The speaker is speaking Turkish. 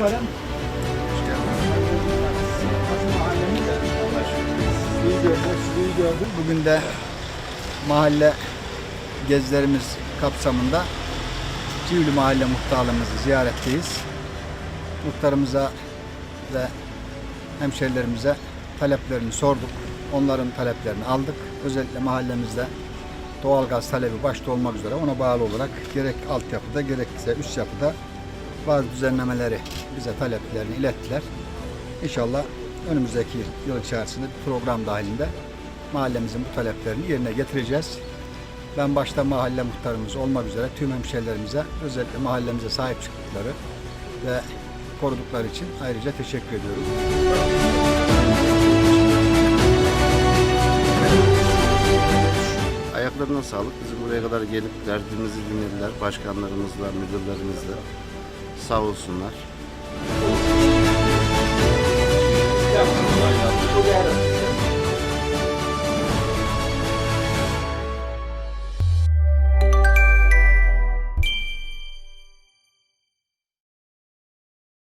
muhtarım. İyi gördüm, sizi iyi gördüm. Bugün de mahalle gezilerimiz kapsamında Civli Mahalle Muhtarlığımızı ziyaretteyiz. Muhtarımıza ve hemşerilerimize taleplerini sorduk. Onların taleplerini aldık. Özellikle mahallemizde doğalgaz talebi başta olmak üzere ona bağlı olarak gerek altyapıda gerekse üst yapıda bazı düzenlemeleri bize taleplerini ilettiler. İnşallah önümüzdeki yıl içerisinde bir program dahilinde mahallemizin bu taleplerini yerine getireceğiz. Ben başta mahalle muhtarımız olmak üzere tüm hemşehrilerimize özellikle mahallemize sahip çıktıkları ve korudukları için ayrıca teşekkür ediyorum. Ayaklarına sağlık. Bizi buraya kadar gelip derdimizi dinlediler. Başkanlarımızla, müdürlerimizle. Sağ olsunlar.